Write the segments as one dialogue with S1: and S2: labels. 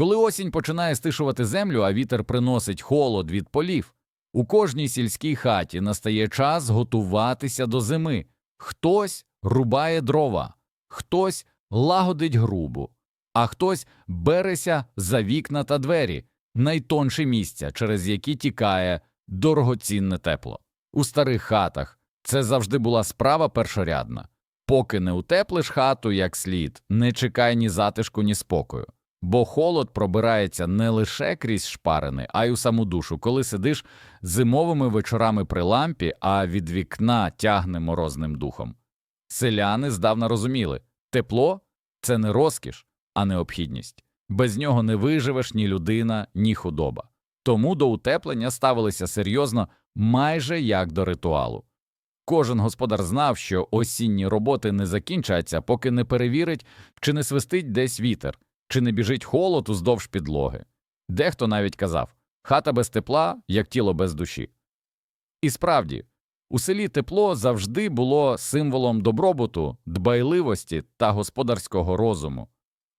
S1: Коли осінь починає стишувати землю, а вітер приносить холод від полів, у кожній сільській хаті настає час готуватися до зими. Хтось рубає дрова, хтось лагодить грубу, а хтось береся за вікна та двері, найтонші місця, через які тікає дорогоцінне тепло. У старих хатах це завжди була справа першорядна. Поки не утеплиш хату як слід, не чекай ні затишку, ні спокою. Бо холод пробирається не лише крізь шпарини, а й у саму душу, коли сидиш зимовими вечорами при лампі, а від вікна тягне морозним духом. Селяни здавна розуміли тепло це не розкіш, а необхідність. Без нього не виживеш ні людина, ні худоба. Тому до утеплення ставилися серйозно майже як до ритуалу. Кожен господар знав, що осінні роботи не закінчаться, поки не перевірить, чи не свистить десь вітер, чи не біжить холод уздовж підлоги. Дехто навіть казав хата без тепла, як тіло без душі. І справді, у селі тепло завжди було символом добробуту, дбайливості та господарського розуму.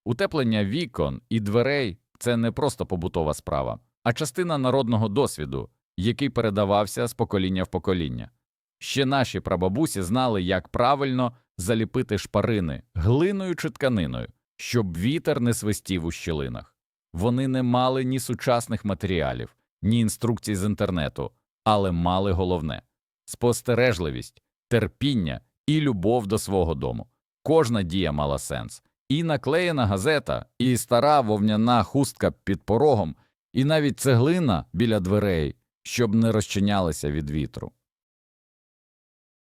S1: Утеплення вікон і дверей це не просто побутова справа, а частина народного досвіду, який передавався з покоління в покоління. Ще наші прабабусі знали, як правильно заліпити шпарини глиною чи тканиною, щоб вітер не свистів у щілинах. Вони не мали ні сучасних матеріалів, ні інструкцій з інтернету, але мали головне спостережливість, терпіння і любов до свого дому. Кожна дія мала сенс. І наклеєна газета, і стара вовняна хустка під порогом, і навіть цеглина біля дверей, щоб не розчинялися від вітру.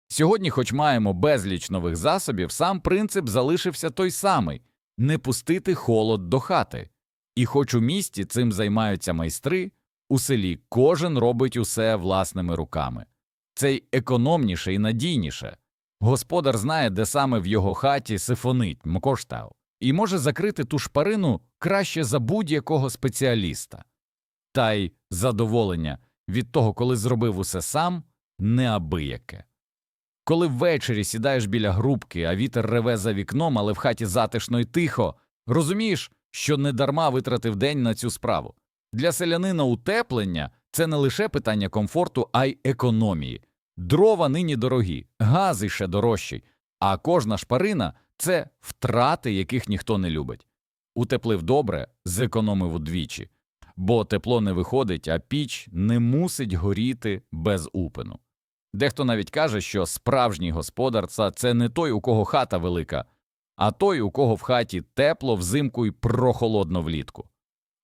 S1: Сьогодні, хоч маємо безліч нових засобів, сам принцип залишився той самий не пустити холод до хати. І хоч у місті цим займаються майстри, у селі кожен робить усе власними руками. Це й економніше і надійніше. Господар знає, де саме в його хаті сифонить мкоштал, і може закрити ту шпарину краще за будь-якого спеціаліста. Та й задоволення від того, коли зробив усе сам, неабияке. Коли ввечері сідаєш біля грубки, а вітер реве за вікном, але в хаті затишно й тихо, розумієш, що недарма витратив день на цю справу. Для селянина утеплення це не лише питання комфорту, а й економії. Дрова нині дорогі, гази ще дорожчий, а кожна шпарина це втрати, яких ніхто не любить. Утеплив добре, зекономив удвічі, бо тепло не виходить, а піч не мусить горіти без упину. Дехто навіть каже, що справжній господар – це не той, у кого хата велика, а той, у кого в хаті тепло взимку і прохолодно влітку.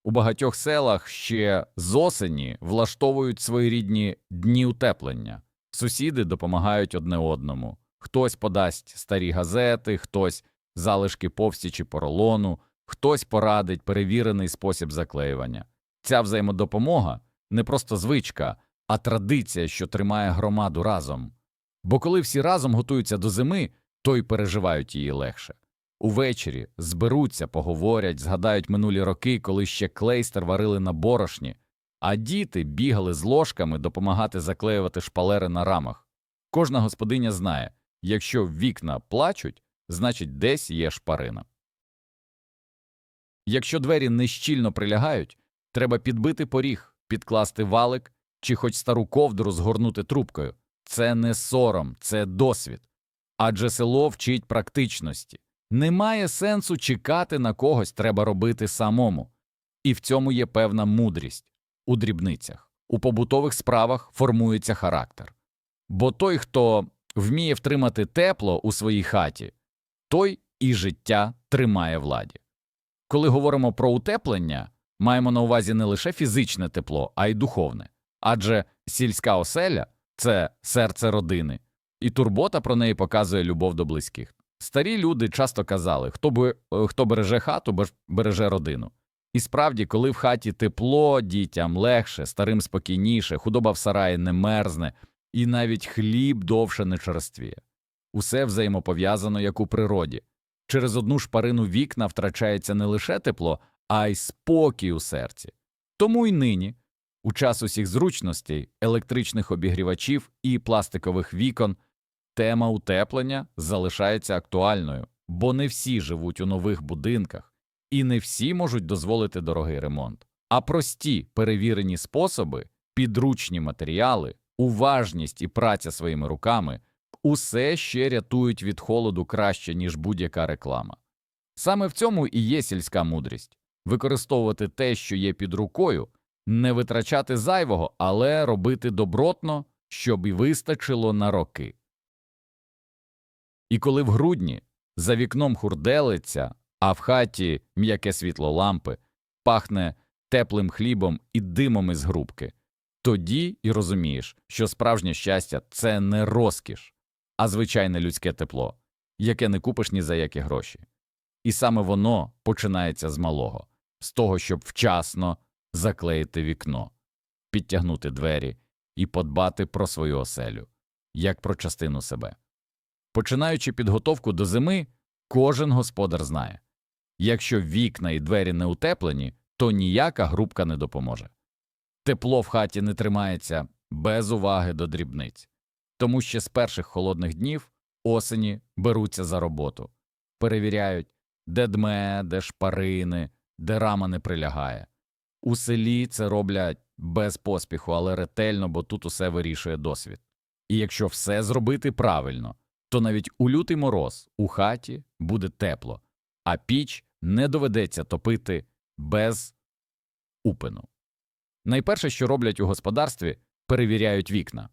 S1: У багатьох селах ще з осені влаштовують своєрідні дні утеплення. Сусіди допомагають одне одному. Хтось подасть старі газети, хтось залишки повсті чи поролону, хтось порадить перевірений спосіб заклеювання. Ця взаємодопомога не просто звичка, а традиція, що тримає громаду разом. Бо коли всі разом готуються до зими, то й переживають її легше. Увечері зберуться, поговорять, згадають минулі роки, коли ще клейстер варили на борошні, а діти бігали з ложками допомагати заклеювати шпалери на рамах. Кожна господиня знає, якщо вікна плачуть, значить десь є шпарина. Якщо двері нещільно прилягають, треба підбити поріг, підкласти валик чи хоч стару ковдру згорнути трубкою. Це не сором, це досвід. Адже село вчить практичності. Немає сенсу чекати на когось, треба робити самому. І в цьому є певна мудрість у дрібницях. У побутових справах формується характер. Бо той, хто вміє втримати тепло у своїй хаті, той і життя тримає владі. Коли говоримо про утеплення, маємо на увазі не лише фізичне тепло, а й духовне. Адже сільська оселя це серце родини, і турбота про неї показує любов до близьких. Старі люди часто казали, хто би, хто береже хату, береже родину. І справді, коли в хаті тепло, дітям легше, старим спокійніше, худоба в сараї не мерзне, і навіть хліб довше не черствіє. Усе взаємопов'язано, як у природі. Через одну шпарину вікна втрачається не лише тепло, а й спокій у серці. Тому й нині, у час усіх зручностей, електричних обігрівачів і пластикових вікон, тема утеплення залишається актуальною, бо не всі живуть у нових будинках І не всі можуть дозволити дорогий ремонт. А прості перевірені способи, підручні матеріали, уважність і праця своїми руками усе ще рятують від холоду краще, ніж будь-яка реклама. Саме в цьому і є сільська мудрість використовувати те, що є під рукою, не витрачати зайвого, але робити добротно, щоб і вистачило на роки. І коли в грудні за вікном хурделиться, а в хаті м'яке світло лампи, пахне теплим хлібом і димом із грубки, тоді і розумієш, що справжнє щастя це не розкіш, а звичайне людське тепло, яке не купиш ні за які гроші. І саме воно починається з малого, з того, щоб вчасно заклеїти вікно, підтягнути двері і подбати про свою оселю, як про частину себе. Починаючи підготовку до зими, кожен господар знає якщо вікна і двері не утеплені, то ніяка грубка не допоможе. Тепло в хаті не тримається без уваги до дрібниць, тому ще з перших холодних днів осені беруться за роботу, перевіряють, де дме, де шпарини, де рама не прилягає. У селі це роблять без поспіху, але ретельно, бо тут усе вирішує досвід. І якщо все зробити правильно, то навіть у лютий мороз у хаті буде тепло, а піч не доведеться топити без упину. Найперше, що роблять у господарстві, перевіряють вікна.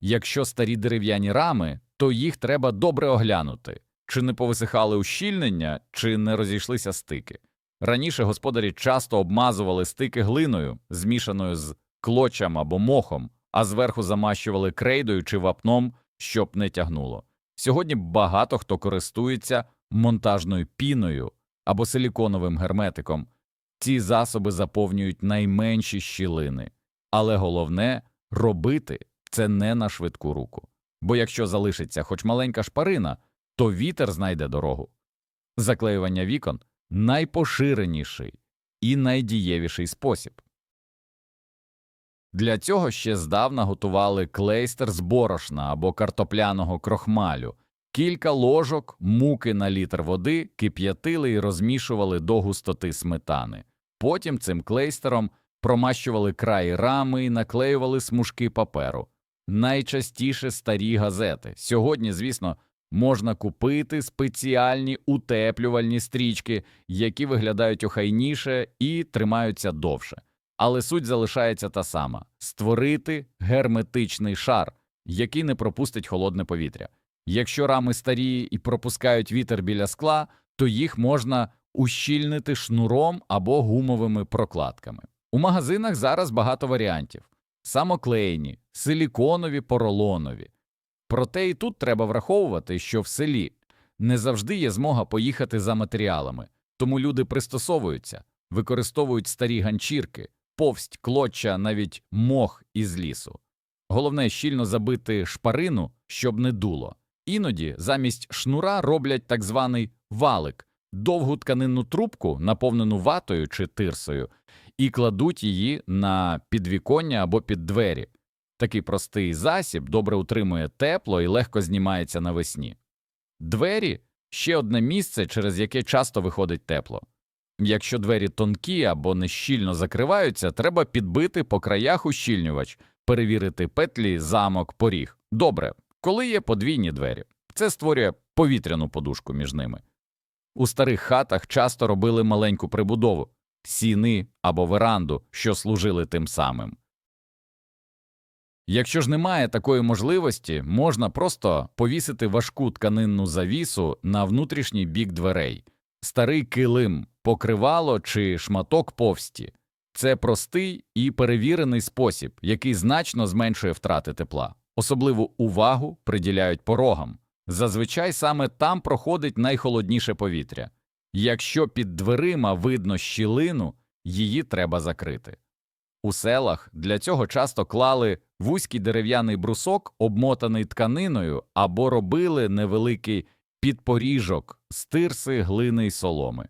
S1: Якщо старі дерев'яні рами, то їх треба добре оглянути, чи не повисихали ущільнення, чи не розійшлися стики. Раніше господарі часто обмазували стики глиною, змішаною з клочем або мохом, а зверху замащували крейдою чи вапном, щоб не тягнуло. Сьогодні багато хто користується монтажною піною або силіконовим герметиком. Ці засоби заповнюють найменші щілини, але головне робити це не на швидку руку. Бо якщо залишиться хоч маленька шпарина, то вітер знайде дорогу. Заклеювання вікон найпоширеніший і найдієвіший спосіб. Для цього ще здавна готували клейстер з борошна або картопляного крохмалю, кілька ложок муки на літр води кип'ятили і розмішували до густоти сметани. Потім цим клейстером промащували краї рами і наклеювали смужки паперу. Найчастіше старі газети. Сьогодні, звісно, можна купити спеціальні утеплювальні стрічки, які виглядають охайніше і тримаються довше. Але суть залишається та сама створити герметичний шар, який не пропустить холодне повітря. Якщо рами старі і пропускають вітер біля скла, то їх можна ущільнити шнуром або гумовими прокладками. У магазинах зараз багато варіантів самоклеєні, силіконові, поролонові. Проте і тут треба враховувати, що в селі не завжди є змога поїхати за матеріалами, тому люди пристосовуються, використовують старі ганчірки, повсть, клоча, навіть мох із лісу. Головне щільно забити шпарину, щоб не дуло. Іноді замість шнура роблять так званий валик, довгу тканинну трубку, наповнену ватою чи тирсою, і кладуть її на підвіконня або під двері. Такий простий засіб добре утримує тепло і легко знімається навесні. Двері ще одне місце, через яке часто виходить тепло. Якщо двері тонкі або нещільно закриваються, треба підбити по краях ущільнювач, перевірити петлі, замок, поріг. Добре, коли є подвійні двері, це створює повітряну подушку між ними. У старих хатах часто робили маленьку прибудову сіни або веранду, що служили тим самим. Якщо ж немає такої можливості, можна просто повісити важку тканинну завісу на внутрішній бік дверей, старий килим, покривало чи шматок повсті. Це простий і перевірений спосіб, який значно зменшує втрати тепла. Особливу увагу приділяють порогам. Зазвичай саме там проходить найхолодніше повітря. Якщо під дверима видно щілину, її треба закрити. У селах для цього часто клали вузький дерев'яний брусок, обмотаний тканиною, або робили невеликий підпоріжок з тирси, глини й соломи.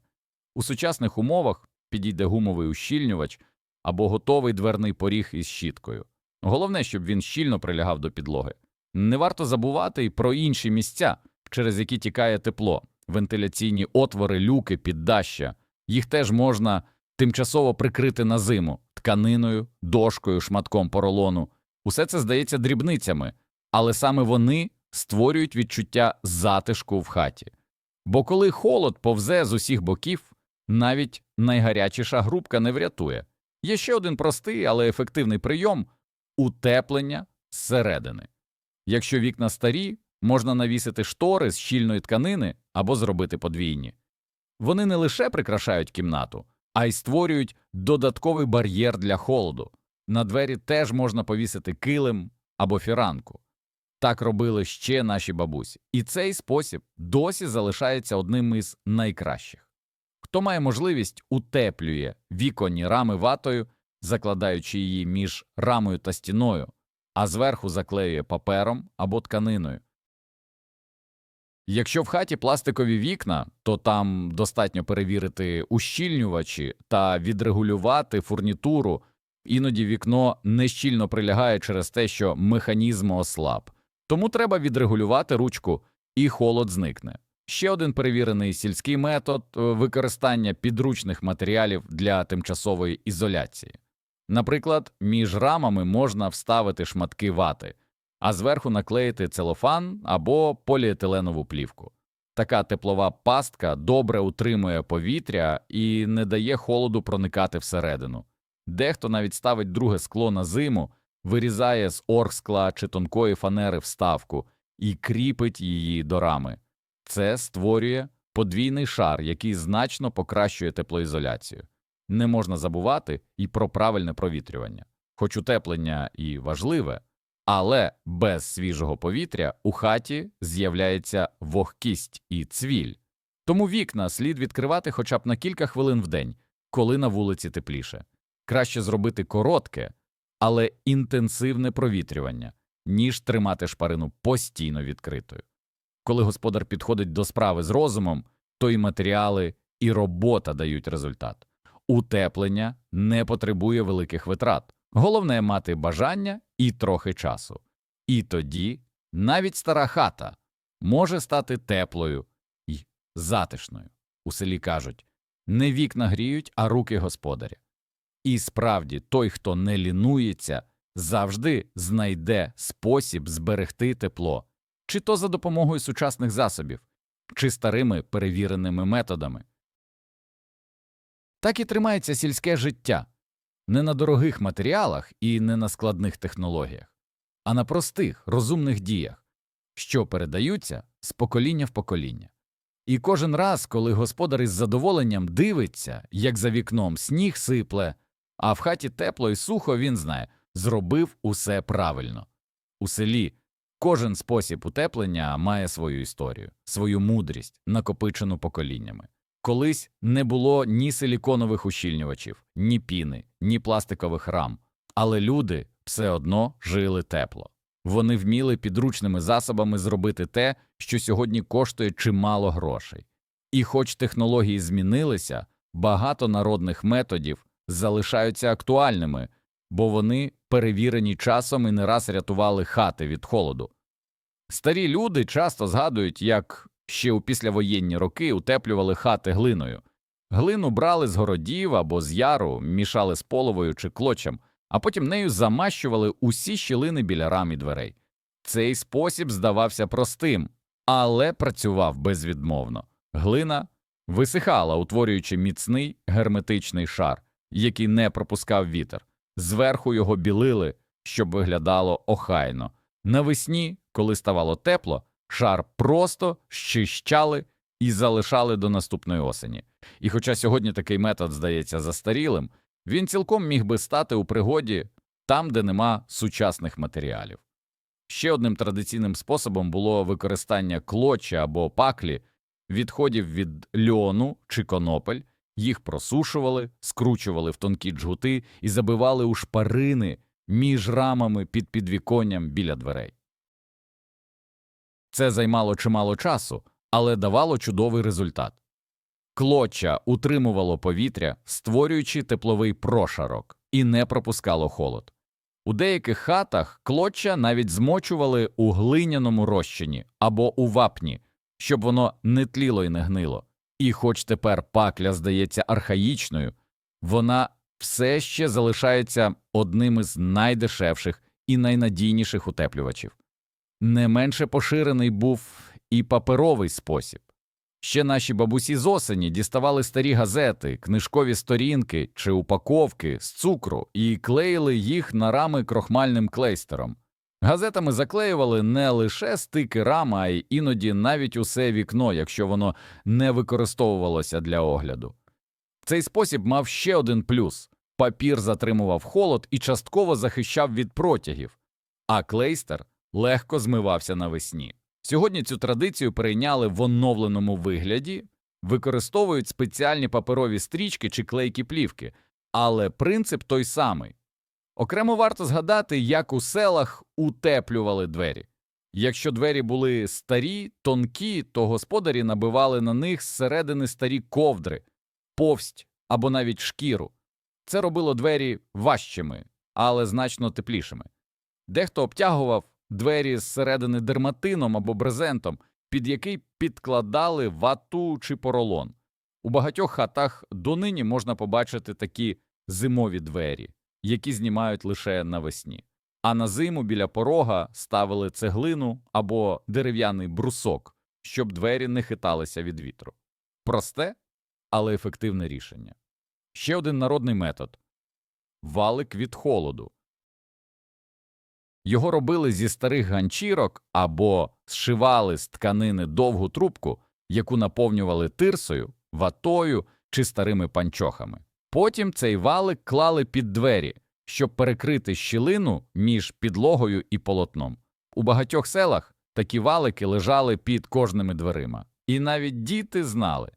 S1: У сучасних умовах підійде гумовий ущільнювач або готовий дверний поріг із щіткою. Головне, щоб він щільно прилягав до підлоги. Не варто забувати й про інші місця, через які тікає тепло, вентиляційні отвори, люки, піддаща. Їх теж можна тимчасово прикрити на зиму тканиною, дошкою, шматком поролону. Усе це здається дрібницями, але саме вони створюють відчуття затишку в хаті. Бо коли холод повзе з усіх боків, навіть найгарячіша грубка не врятує. Є ще один простий, але ефективний прийом утеплення зсередини. Якщо вікна старі, можна навісити штори з щільної тканини або зробити подвійні. Вони не лише прикрашають кімнату, а й створюють додатковий бар'єр для холоду. На двері теж можна повісити килим або фіранку. Так робили ще наші бабусі, і цей спосіб досі залишається одним із найкращих. Хто має можливість, утеплює віконні рами ватою, закладаючи її між рамою та стіною, а зверху заклеює папером або тканиною. Якщо в хаті пластикові вікна, то там достатньо перевірити ущільнювачі та відрегулювати фурнітуру. Іноді вікно нещільно прилягає через те, що механізм ослаб. Тому треба відрегулювати ручку, і холод зникне. Ще один перевірений сільський метод е, використання підручних матеріалів для тимчасової ізоляції. Наприклад, між рамами можна вставити шматки вати, а зверху наклеїти целофан або поліетиленову плівку. Така теплова пастка добре утримує повітря і не дає холоду проникати всередину. Дехто навіть ставить друге скло на зиму, вирізає з оргскла чи тонкої фанери вставку і кріпить її до рами. Це створює подвійний шар, який значно покращує теплоізоляцію. Не можна забувати і про правильне провітрювання. Хоч утеплення і важливе, але без свіжого повітря у хаті з'являється вогкість і цвіль. Тому вікна слід відкривати хоча б на кілька хвилин в день, коли на вулиці тепліше. Краще зробити коротке, але інтенсивне провітрювання, ніж тримати шпарину постійно відкритою. Коли господар підходить до справи з розумом, то і матеріали, і робота дають результат. Утеплення не потребує великих витрат. Головне мати бажання і трохи часу. І тоді навіть стара хата може стати теплою і затишною. У селі кажуть не вікна гріють, а руки господаря. І справді той, хто не лінується, завжди знайде спосіб зберегти тепло, чи то за допомогою сучасних засобів, чи старими перевіреними методами. Так і тримається сільське життя не на дорогих матеріалах і не на складних технологіях, а на простих, розумних діях, що передаються з покоління в покоління. І кожен раз, коли господар із задоволенням дивиться, як за вікном сніг сипле, а в хаті тепло і сухо, він знає зробив усе правильно. У селі кожен спосіб утеплення має свою історію, свою мудрість, накопичену поколіннями. Колись не було ні силіконових ущільнювачів, ні піни, ні пластикових рам, але люди все одно жили тепло. Вони вміли підручними засобами зробити те, що сьогодні коштує чимало грошей. І хоч технології змінилися, багато народних методів залишаються актуальними, бо вони перевірені часом і не раз рятували хати від холоду. Старі люди часто згадують, як ще у післявоєнні роки утеплювали хати глиною. Глину брали з городів або з яру, мішали з половою чи клочем, а потім нею замащували усі щілини біля рам і дверей. Цей спосіб здавався простим, але працював безвідмовно. Глина висихала, утворюючи міцний герметичний шар, який не пропускав вітер. Зверху його білили, щоб виглядало охайно. Навесні, коли ставало тепло, шар просто щищали і залишали до наступної осені. І хоча сьогодні такий метод здається застарілим, він цілком міг би стати у пригоді там, де нема сучасних матеріалів. Ще одним традиційним способом було використання клоча або паклі, відходів від льону чи конопель, їх просушували, скручували в тонкі джгути і забивали у шпарини між рамами під підвіконням біля дверей. Це займало чимало часу, але давало чудовий результат. Клоча утримувало повітря, створюючи тепловий прошарок, і не пропускало холод. У деяких хатах клоча навіть змочували у глиняному розчині або у вапні, щоб воно не тліло і не гнило. І хоч тепер пакля здається архаїчною, вона все ще залишається одним із найдешевших і найнадійніших утеплювачів. Не менше поширений був і паперовий спосіб. Ще наші бабусі з осені діставали старі газети, книжкові сторінки чи упаковки з цукру і клеїли їх на рами крохмальним клейстером. Газетами заклеювали не лише стики рам, а й іноді навіть усе вікно, якщо воно не використовувалося для огляду. Цей спосіб мав ще один плюс папір затримував холод і частково захищав від протягів, а клейстер легко змивався навесні. Сьогодні цю традицію перейняли в оновленому вигляді, використовують спеціальні паперові стрічки чи клейкі плівки, але принцип той самий. Окремо варто згадати, як у селах утеплювали двері. Якщо двері були старі, тонкі, то господарі набивали на них зсередини старі ковдри, повсть або навіть шкіру. Це робило двері важчими, але значно теплішими. Дехто обтягував двері зсередини дерматином або брезентом, під який підкладали вату чи поролон. У багатьох хатах донині можна побачити такі зимові двері, які знімають лише навесні. А на зиму біля порога ставили цеглину або дерев'яний брусок, щоб двері не хиталися від вітру. Просте, але ефективне рішення. Ще один народний метод валик від холоду. Його робили зі старих ганчірок або зшивали з тканини довгу трубку, яку наповнювали тирсою, ватою чи старими панчохами. Потім цей валик клали під двері, щоб перекрити щілину між підлогою і полотном. У багатьох селах такі валики лежали під кожними дверима, і навіть діти знали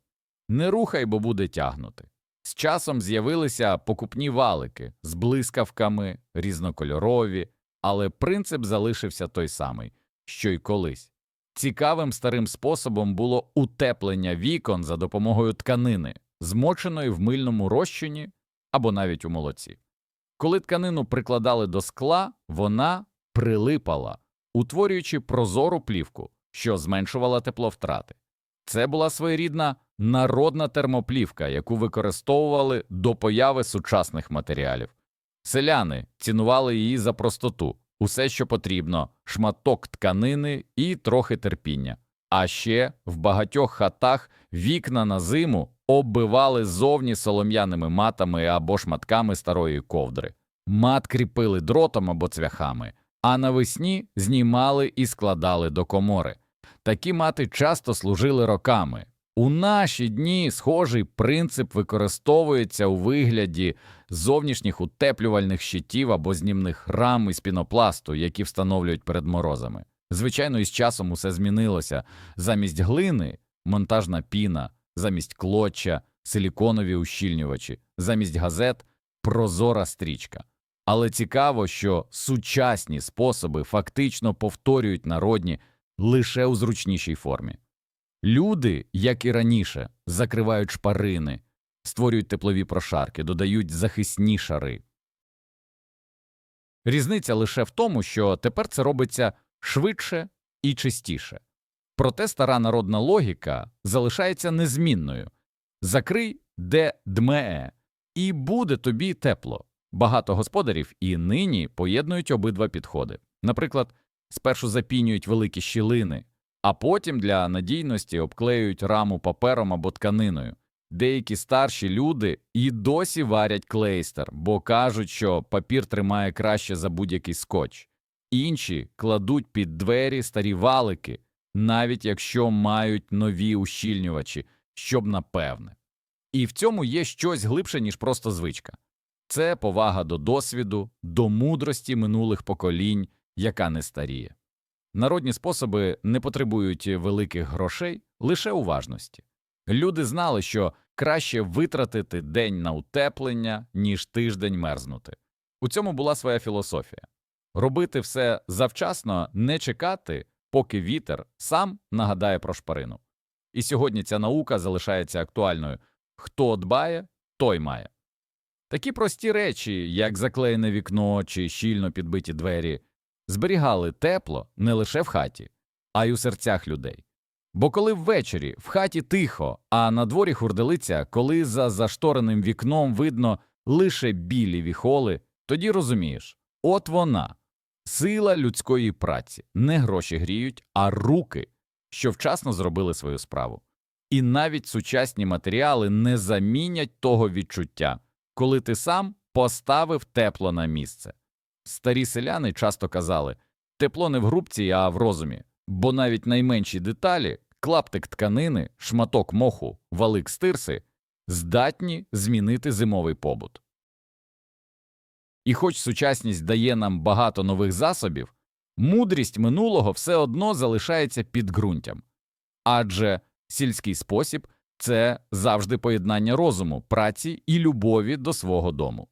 S1: не рухай, бо буде тягнути. З часом з'явилися покупні валики з блискавками, різнокольорові, але принцип залишився той самий, що й колись. Цікавим старим способом було утеплення вікон за допомогою тканини, змоченої в мильному розчині або навіть у молоці. Коли тканину прикладали до скла, вона прилипала, утворюючи прозору плівку, що зменшувала тепловтрати. Це була своєрідна народна термоплівка, яку використовували до появи сучасних матеріалів. Селяни цінували її за простоту, усе, що потрібно, шматок тканини і трохи терпіння. А ще в багатьох хатах вікна на зиму оббивали зовні солом'яними матами або шматками старої ковдри. Мат кріпили дротом або цвяхами, а навесні знімали і складали до комори. Такі мати часто служили роками. У наші дні схожий принцип використовується у вигляді зовнішніх утеплювальних щитів або знімних рам із пінопласту, які встановлюють перед морозами. Звичайно, із часом усе змінилося. Замість глини монтажна піна, замість клоча, силіконові ущільнювачі, замість газет прозора стрічка. Але цікаво, що сучасні способи фактично повторюють народні лише у зручнішій формі. Люди, як і раніше, закривають шпарини, створюють теплові прошарки, додають захисні шари. Різниця лише в тому, що тепер це робиться швидше і чистіше. Проте стара народна логіка залишається незмінною закрий, де дмеє, і буде тобі тепло. Багато господарів і нині поєднують обидва підходи. Наприклад, спершу запінюють великі щілини, а потім для надійності обклеюють раму папером або тканиною. Деякі старші люди і досі варять клейстер, бо кажуть, що папір тримає краще за будь-який скотч. Інші кладуть під двері старі валики, навіть якщо мають нові ущільнювачі, щоб напевне. І в цьому є щось глибше, ніж просто звичка. Це повага до досвіду, до мудрості минулих поколінь, яка не старіє. Народні способи не потребують великих грошей, лише уважності. Люди знали, що краще витратити день на утеплення, ніж тиждень мерзнути. У цьому була своя філософія робити все завчасно, не чекати, поки вітер сам нагадає про шпарину. І сьогодні ця наука залишається актуальною хто дбає, той має. Такі прості речі, як заклеєне вікно чи щільно підбиті двері, зберігали тепло не лише в хаті, а й у серцях людей. Бо коли ввечері в хаті тихо, а на дворі хурделиця, коли за заштореним вікном видно лише білі віхоли, тоді розумієш от вона, сила людської праці, не гроші гріють, а руки, що вчасно зробили свою справу. І навіть сучасні матеріали не замінять того відчуття, коли ти сам поставив тепло на місце. Старі селяни часто казали тепло не в грубці, а в розумі, бо навіть найменші деталі клаптик тканини, шматок моху, валик стирси здатні змінити зимовий побут. І хоч сучасність дає нам багато нових засобів, мудрість минулого все одно залишається підґрунтям. Адже сільський спосіб це завжди поєднання розуму, праці і любові до свого дому.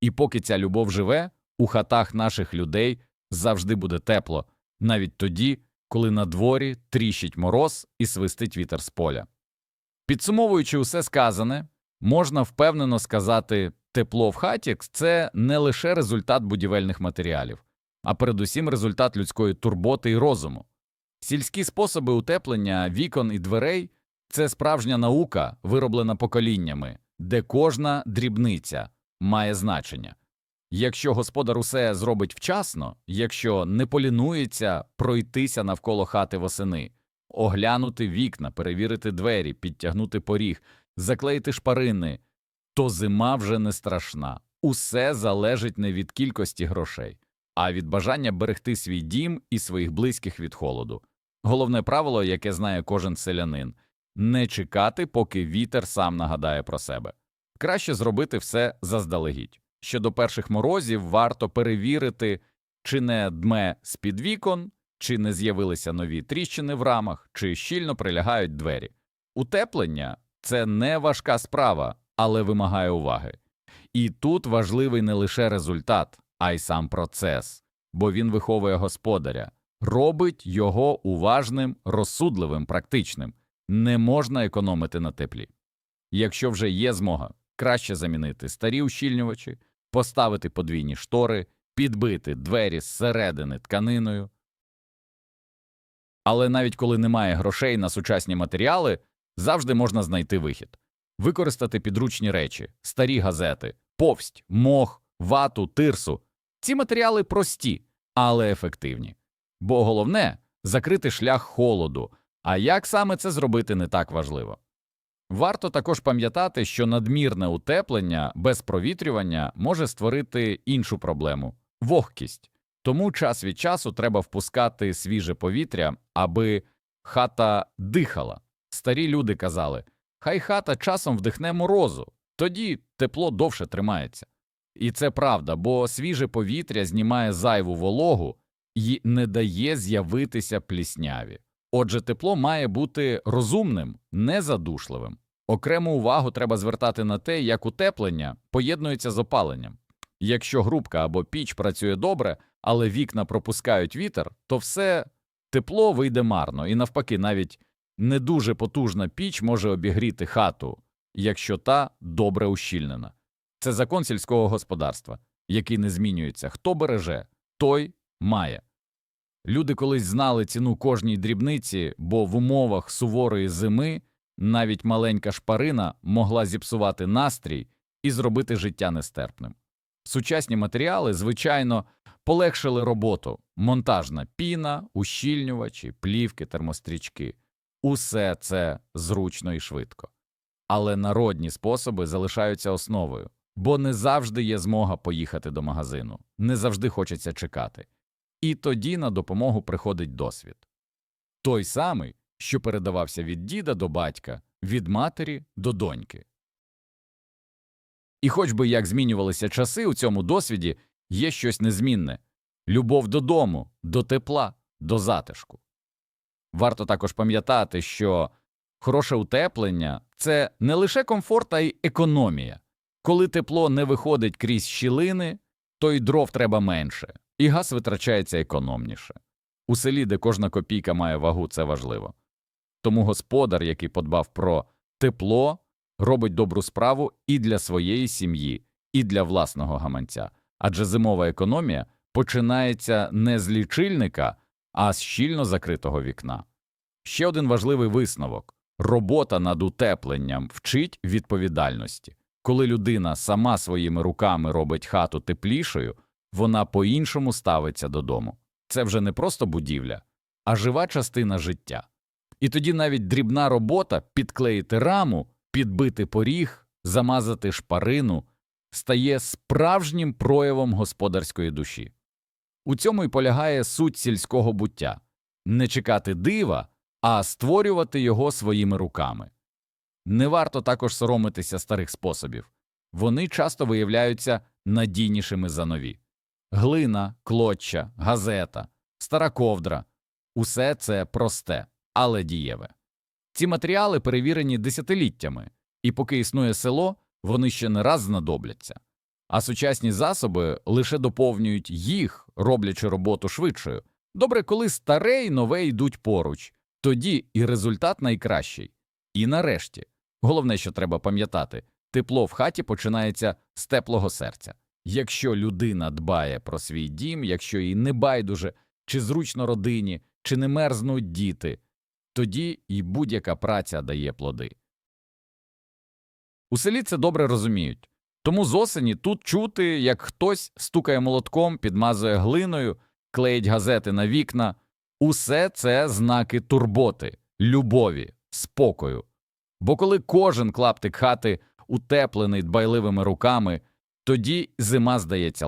S1: І поки ця любов живе, у хатах наших людей завжди буде тепло, навіть тоді, коли на дворі тріщить мороз і свистить вітер з поля. Підсумовуючи усе сказане, можна впевнено сказати, тепло в хаті це не лише результат будівельних матеріалів, а передусім результат людської турботи і розуму. Сільські способи утеплення вікон і дверей це справжня наука, вироблена поколіннями, де кожна дрібниця має значення. Якщо господар усе зробить вчасно, якщо не полінується пройтися навколо хати восени, оглянути вікна, перевірити двері, підтягнути поріг, заклеїти шпарини, то зима вже не страшна. Усе залежить не від кількості грошей, а від бажання берегти свій дім і своїх близьких від холоду. Головне правило, яке знає кожен селянин не чекати, поки вітер сам нагадає про себе. Краще зробити все заздалегідь. Ще до перших морозів варто перевірити, чи не дме з-під вікон, чи не з'явилися нові тріщини в рамах, чи щільно прилягають двері. Утеплення це не важка справа, але вимагає уваги. І тут важливий не лише результат, а й сам процес, бо він виховує господаря, робить його уважним, розсудливим, практичним. Не можна економити на теплі. Якщо вже є змога, краще замінити старі ущільнювачі, поставити подвійні штори, підбити двері зсередини тканиною. Але навіть коли немає грошей на сучасні матеріали, завжди можна знайти вихід використати підручні речі, старі газети, повсть, мох, вату, тирсу. Ці матеріали прості, але ефективні. Бо головне закрити шлях холоду, а як саме це зробити не так важливо. Варто також пам'ятати, що надмірне утеплення без провітрювання може створити іншу проблему вогкість. Тому час від часу треба впускати свіже повітря, аби хата дихала. Старі люди казали хай хата часом вдихне морозу, тоді тепло довше тримається. І це правда, бо свіже повітря знімає зайву вологу і не дає з'явитися плісняві. Отже, тепло має бути розумним, незадушливим. Окрему увагу треба звертати на те, як утеплення поєднується з опаленням. Якщо грубка або піч працює добре, але вікна пропускають вітер, то все тепло вийде марно, і навпаки, навіть не дуже потужна піч може обігріти хату, якщо та добре ущільнена. Це закон сільського господарства, який не змінюється. Хто береже, той має. Люди колись знали ціну кожній дрібниці, бо в умовах суворої зими навіть маленька шпарина могла зіпсувати настрій і зробити життя нестерпним. Сучасні матеріали, звичайно, полегшили роботу монтажна піна, ущільнювачі, плівки, термострічки усе це зручно і швидко. Але народні способи залишаються основою, бо не завжди є змога поїхати до магазину, не завжди хочеться чекати. І тоді на допомогу приходить досвід той самий, що передавався від діда до батька, від матері до доньки. І хоч би як змінювалися часи у цьому досвіді, є щось незмінне любов додому, до тепла, до затишку. Варто також пам'ятати, що хороше утеплення це не лише комфорт, а й економія. Коли тепло не виходить крізь щілини, то й дров треба менше, і газ витрачається економніше. У селі, де кожна копійка має вагу, це важливо. Тому господар, який подбав про тепло, робить добру справу і для своєї сім'ї, і для власного гаманця. Адже зимова економія починається не з лічильника, а з щільно закритого вікна. Ще один важливий висновок робота над утепленням вчить відповідальності. Коли людина сама своїми руками робить хату теплішою, вона по-іншому ставиться додому. Це вже не просто будівля, а жива частина життя. І тоді навіть дрібна робота підклеїти раму, підбити поріг, замазати шпарину стає справжнім проявом господарської душі. У цьому й полягає суть сільського буття не чекати дива, а створювати його своїми руками. Не варто також соромитися старих способів вони часто виявляються надійнішими за нові. Глина, клоччя, газета, стара ковдра усе це просте, але дієве. Ці матеріали перевірені десятиліттями, і поки існує село, вони ще не раз знадобляться. А сучасні засоби лише доповнюють їх, роблячи роботу швидшою. Добре, коли старе і нове йдуть поруч, тоді і результат найкращий. І нарешті, головне, що треба пам'ятати, тепло в хаті починається з теплого серця. Якщо людина дбає про свій дім, якщо їй не байдуже, чи зручно родині, чи не мерзнуть діти, тоді і будь-яка праця дає плоди. У селі це добре розуміють. Тому з осені тут чути, як хтось стукає молотком, підмазує глиною, клеїть газети на вікна. Усе це знаки турботи, любові, спокою. Бо коли кожен клаптик хати утеплений дбайливими руками, тоді зима здається